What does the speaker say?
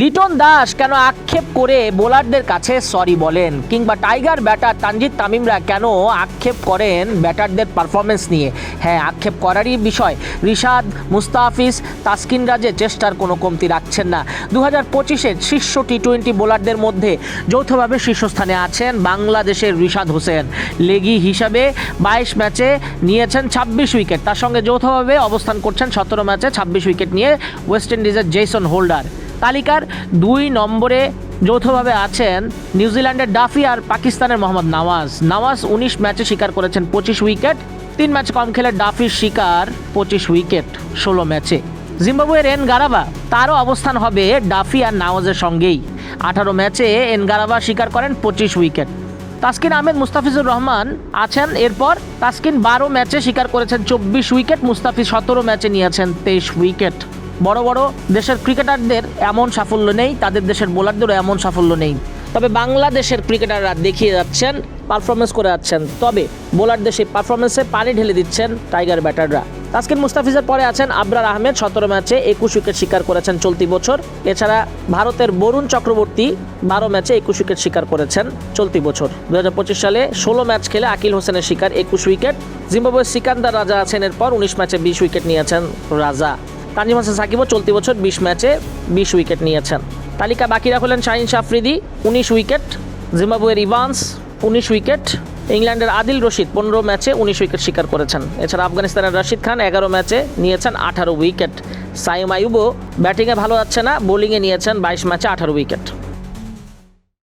লিটন দাস কেন আক্ষেপ করে বোলারদের কাছে সরি বলেন? কিংবা টাইগার ব্যাটার তানজিদ তামিমরা কেন আক্ষেপ করেন ব্যাটারদের পারফরমেন্স নিয়ে? হ্যাঁ আক্ষেপ করারই বিষয়। রিশাদ, মুস্তাফিজ তাসকিন রাজের চেষ্টার কোনো কমতি রাখছেন না। দু হাজার পঁচিশের শীর্ষ টি টোয়েন্টি বোলারদের মধ্যে যৌথভাবে শীর্ষস্থানে আছেন বাংলাদেশের রিশাদ হোসেন। লেগি হিসাবে বাইশ ম্যাচে নিয়েছেন ছাব্বিশ উইকেট। তার সঙ্গে যৌথভাবে অবস্থান করছেন সতেরো ম্যাচে ছাব্বিশ উইকেট নিয়ে ওয়েস্ট ইন্ডিজের জেসন হোল্ডার। তালিকার দুই নম্বরে যৌথভাবে আছেন নিউজিল্যান্ডের ডাফি আর পাকিস্তানের মোহাম্মদ নওয়াজ। নওয়াজ উনিশ ম্যাচে শিকার করেছেন পঁচিশ উইকেট, তিন ম্যাচ কম খেলে ডাফির শিকার পঁচিশ উইকেট, ষোলো ম্যাচে। জিম্বাবুয়ের এন গারাবা, তারও অবস্থান হবে ডাফি আর নওয়াজের সঙ্গেই। আঠারো ম্যাচে এন গারাবা শিকার করেন পঁচিশ উইকেট। তাসকিন আহমেদ, মুস্তাফিজুর রহমান আছেন, এরপর তাসকিন বারো ম্যাচে শিকার করেছেন চব্বিশ উইকেট, মুস্তাফিজ সতেরো ম্যাচে নিয়েছেন তেইশ উইকেট। বড় বড় দেশের ক্রিকেটারদের এমন সাফল্য নেই, তাদের দেশের বোলারদেরও এমন সাফল্য নেই। তবে বাংলাদেশের ক্রিকেটাররা দেখিয়ে যাচ্ছেন পারফরমেন্স করে যাচ্ছেন। তবে বোলারদের সেই পারফরমেন্সে পানি ঢেলে দিচ্ছেন টাইগার ব্যাটাররা তাসকিন মুস্তাফিজের পরে আছেন আবরার আহমেদ, সতেরো ম্যাচে একুশ উইকেট শিকার করেছেন চলতি বছর। এছাড়া ভারতের বরুণ চক্রবর্তী বারো ম্যাচে একুশ উইকেট শিকার করেছেন চলতি বছর। দুহাজার পঁচিশ সালে ষোলো ম্যাচ খেলে আকিল হোসেনের শিকার একুশ উইকেট। জিম্বাবুয়ের সিকান্দার রাজা আছেন এরপর, উনিশ ম্যাচে বিশ উইকেট নিয়েছেন রাজা। তানজিম হাসান সাকিবও চলতি বছর বিশ ম্যাচে বিশ উইকেট নিয়েছেন। তালিকা বাকিরা হলেন শাহিন শাফরিদি, উনিশ উইকেট, জিম্বাবুয়ের ইভান্স, উনিশ উইকেট, ইংল্যান্ডের আদিল রশিদ পনেরো ম্যাচে উনিশ উইকেট শিকার করেছেন। এছাড়া আফগানিস্তানের রশিদ খান এগারো ম্যাচে নিয়েছেন আঠারো উইকেট। সাইম আয়ুবও ব্যাটিংয়ে ভালো যাচ্ছে না, বোলিংয়ে নিয়েছেন বাইশ ম্যাচে আঠারো উইকেট।